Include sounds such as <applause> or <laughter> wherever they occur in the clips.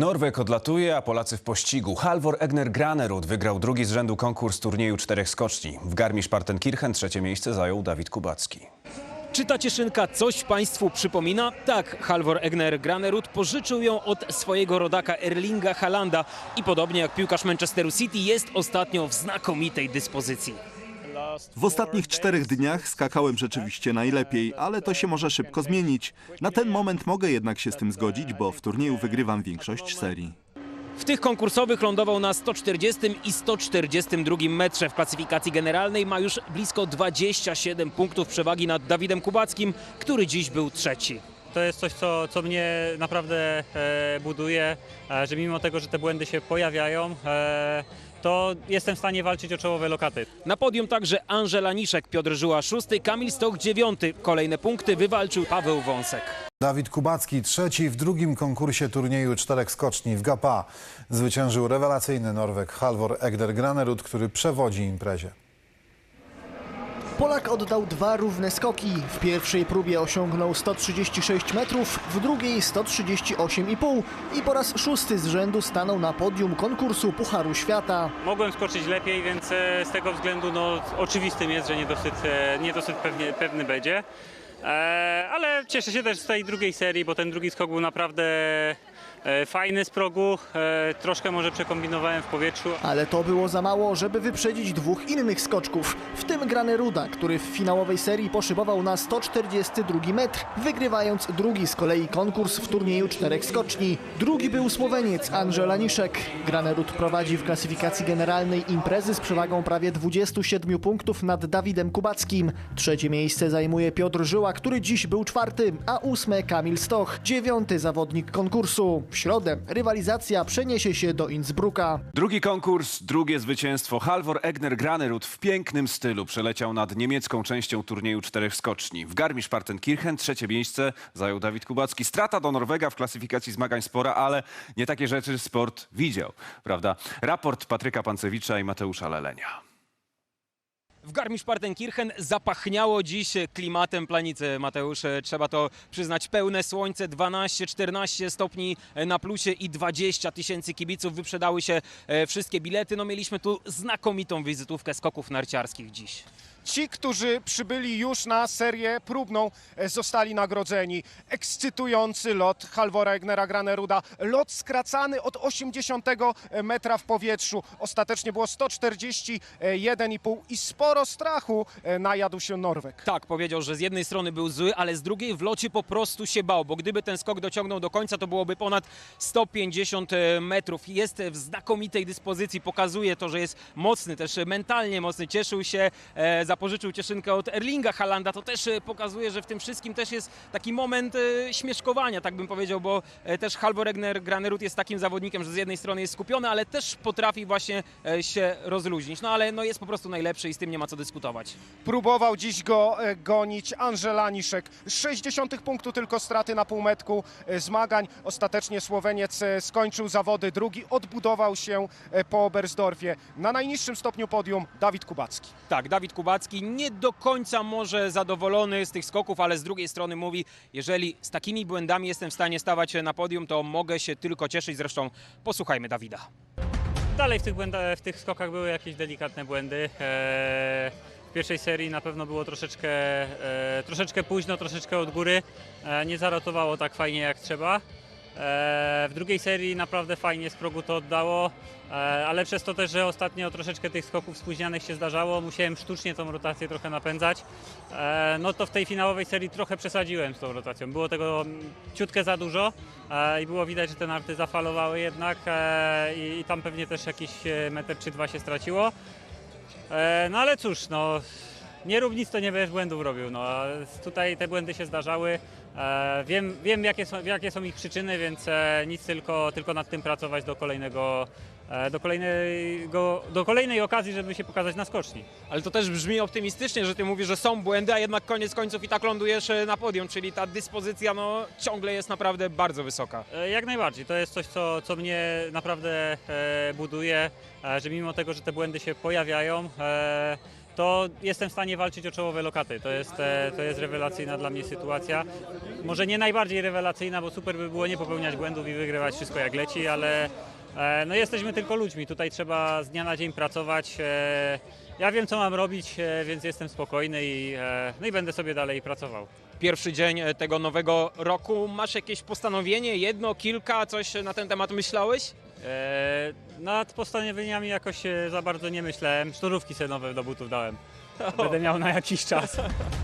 Norweg odlatuje, a Polacy w pościgu. Halvor Egner Granerud wygrał drugi z rzędu konkurs turnieju czterech skoczni. W Garmisch-Partenkirchen trzecie miejsce zajął Dawid Kubacki. Czy ta cieszynka coś Państwu przypomina? Tak, Halvor Egner Granerud pożyczył ją od swojego rodaka Erlinga Halanda i podobnie jak piłkarz Manchesteru City jest ostatnio w znakomitej dyspozycji. W ostatnich czterech dniach skakałem rzeczywiście najlepiej, ale to się może szybko zmienić. Na ten moment mogę jednak się z tym zgodzić, bo w turnieju wygrywam większość serii. W tych konkursowych lądował na 140 i 142 metrze. W klasyfikacji generalnej ma już blisko 27 punktów przewagi nad Dawidem Kubackim, który dziś był trzeci. To jest coś, co, co mnie naprawdę e, buduje, e, że mimo tego, że te błędy się pojawiają, e, to jestem w stanie walczyć o czołowe lokaty. Na podium także Angela Niszek, Piotr Żyła szósty, Kamil Stoch dziewiąty. Kolejne punkty wywalczył Paweł Wąsek. Dawid Kubacki trzeci w drugim konkursie turnieju czterech skoczni w Gapa. Zwyciężył rewelacyjny Norweg Halvor Egner Granerud, który przewodzi imprezie. Polak oddał dwa równe skoki. W pierwszej próbie osiągnął 136 metrów, w drugiej 138,5 i po raz szósty z rzędu stanął na podium konkursu Pucharu Świata. Mogłem skoczyć lepiej, więc e, z tego względu no, oczywistym jest, że niedosyt, e, niedosyt pewnie, pewny będzie. E, ale cieszę się też z tej drugiej serii, bo ten drugi skok był naprawdę fajny z progu. E, troszkę może przekombinowałem w powietrzu, Ale to było za mało, żeby wyprzedzić dwóch innych skoczków, w tym Graneruda, który w finałowej serii poszybował na 142 metr, wygrywając drugi z kolei konkurs w turnieju czterech skoczni. Drugi był Słoweniec Angela Niszek. Granerud prowadzi w klasyfikacji generalnej imprezy z przewagą prawie 27 punktów nad Dawidem Kubackim. Trzecie miejsce zajmuje Piotr Żyła, który dziś był czwarty, a ósme Kamil Stoch, dziewiąty zawodnik konkursu. W środę rywalizacja przeniesie się do Innsbrucka. Drugi konkurs, drugie zwycięstwo. Halvor Egner Granerud w pięknym stylu przeleciał nad niemiecką częścią turnieju czterech skoczni. W Garmisch-Partenkirchen trzecie miejsce zajął Dawid Kubacki. Strata do Norwega w klasyfikacji zmagań spora, ale nie takie rzeczy sport widział, prawda? Raport Patryka Pancewicza i Mateusza Lelenia. W Garmisch-Partenkirchen zapachniało dziś klimatem planicy, Mateusz. Trzeba to przyznać. Pełne słońce, 12-14 stopni na plusie i 20 tysięcy kibiców. Wyprzedały się e, wszystkie bilety. No mieliśmy tu znakomitą wizytówkę skoków narciarskich dziś. Ci, którzy przybyli już na serię próbną, e, zostali nagrodzeni. Ekscytujący lot Halvora Egnera Graneruda. Lot skracany od 80 metra w powietrzu. Ostatecznie było 141,5 i sporo strachu e, najadł się Norweg. Tak, powiedział, że z jednej strony był zły, ale z drugiej w locie po prostu się bał, bo gdyby ten skok dociągnął do końca, to byłoby ponad 150 metrów. Jest w znakomitej dyspozycji, pokazuje to, że jest mocny, też mentalnie mocny. Cieszył się, e, zapożyczył cieszynkę od Erlinga Halanda. To też e, pokazuje, że w tym wszystkim też jest taki moment e, śmieszkowania, tak bym powiedział, bo e, też Halvor Egner Granerud jest takim zawodnikiem, że z jednej strony jest skupiony, ale też potrafi właśnie się rozluźnić. No ale no, jest po prostu najlepszy i z tym nie ma co dyskutować. Próbował dziś go gonić Angela Niszek. 60 punktu tylko straty na półmetku zmagań. Ostatecznie Słoweniec skończył zawody drugi, odbudował się po Oberstdorfie. Na najniższym stopniu podium Dawid Kubacki. Tak, Dawid Kubacki nie do końca może zadowolony z tych skoków, ale z drugiej strony mówi, jeżeli z takimi błędami jestem w stanie stawać na podium, to mogę się tylko cieszyć. Zresztą posłuchajmy Dawida. Dalej w tych, błędach, w tych skokach były jakieś delikatne błędy. Eee, W pierwszej serii na pewno było troszeczkę, e, troszeczkę późno, troszeczkę od góry. E, Nie zaratowało tak fajnie jak trzeba. Eee, W drugiej serii naprawdę fajnie z progu to oddało, e, ale przez to też, że ostatnio troszeczkę tych skoków spóźnianych się zdarzało, musiałem sztucznie tą rotację trochę napędzać. E, No to w tej finałowej serii trochę przesadziłem z tą rotacją. Było tego mm, ciutkę za dużo e, i było widać, że te narty zafalowały jednak e, i tam pewnie też jakiś e, metr czy dwa się straciło. E, No ale cóż, no nie rób nic, to nie będziesz błędów robił. No, tutaj te błędy się zdarzały. E, Wiem, wiem jakie, są, jakie są ich przyczyny, więc e, nic tylko, tylko nad tym pracować do kolejnego, do kolejnego, do kolejnej okazji, żeby się pokazać na skoczni. Ale to też brzmi optymistycznie, że ty mówisz, że są błędy, a jednak koniec końców i tak lądujesz e, na podium, czyli ta dyspozycja no, ciągle jest naprawdę bardzo wysoka. E, Jak najbardziej. To jest coś, co, co mnie naprawdę e, buduje, e, że mimo tego, że te błędy się pojawiają, e, to jestem w stanie walczyć o czołowe lokaty. To jest, e, to jest rewelacyjna dla mnie sytuacja. Może nie najbardziej rewelacyjna, bo super by było nie popełniać błędów i wygrywać wszystko jak leci, ale e, no jesteśmy tylko ludźmi. Tutaj trzeba z dnia na dzień pracować. E, Ja wiem, co mam robić, e, więc jestem spokojny i, e, no i będę sobie dalej pracował. Pierwszy dzień e, tego nowego roku. Masz jakieś postanowienie? Jedno, kilka? Coś na ten temat myślałeś? E, Nad postanowieniami jakoś e, za bardzo nie myślałem. Szturówki sobie nowe do butów dałem. <laughs> Będę miał na jakiś czas. <laughs>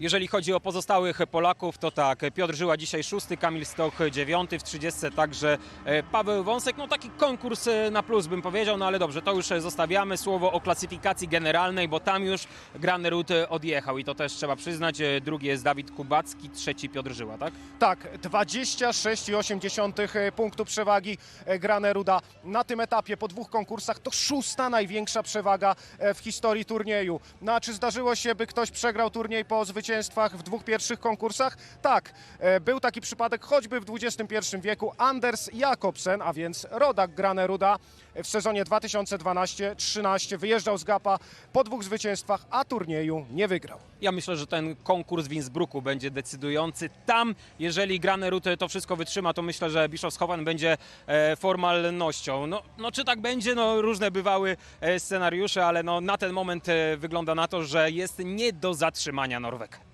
Jeżeli chodzi o pozostałych Polaków, to tak, Piotr Żyła dzisiaj szósty, Kamil Stoch dziewiąty, w 30 także e, Paweł Wąsek. No taki konkurs e, na plus bym powiedział, no ale dobrze, to już e, zostawiamy. Słowo o klasyfikacji generalnej, bo tam już Granerud odjechał i to też trzeba przyznać. Drugi jest Dawid Kubacki, trzeci Piotr Żyła, tak? Tak, 26,8 punktu przewagi Graneruda na tym etapie po dwóch konkursach to szósta największa przewaga w historii turnieju. No a czy zdarzyło się, by ktoś przegrał turniej po zwycięstwach w dwóch pierwszych konkursach? Tak, e, był taki przypadek choćby w XXI wieku. Anders Jakobsen, a więc rodak Graneruda w sezonie 2012-13 wyjeżdżał z Gapa po dwóch zwycięstwach, a turnieju nie wygrał. Ja myślę, że ten konkurs w Innsbrucku będzie decydujący. Tam, jeżeli Granerud to wszystko wytrzyma, to myślę, że Bischofshofen będzie e, formalnością. No, no czy tak będzie? No różne bywały e, scenariusze, ale no, na ten moment e, wygląda na to, że jest nie do zatrzymania Norweg.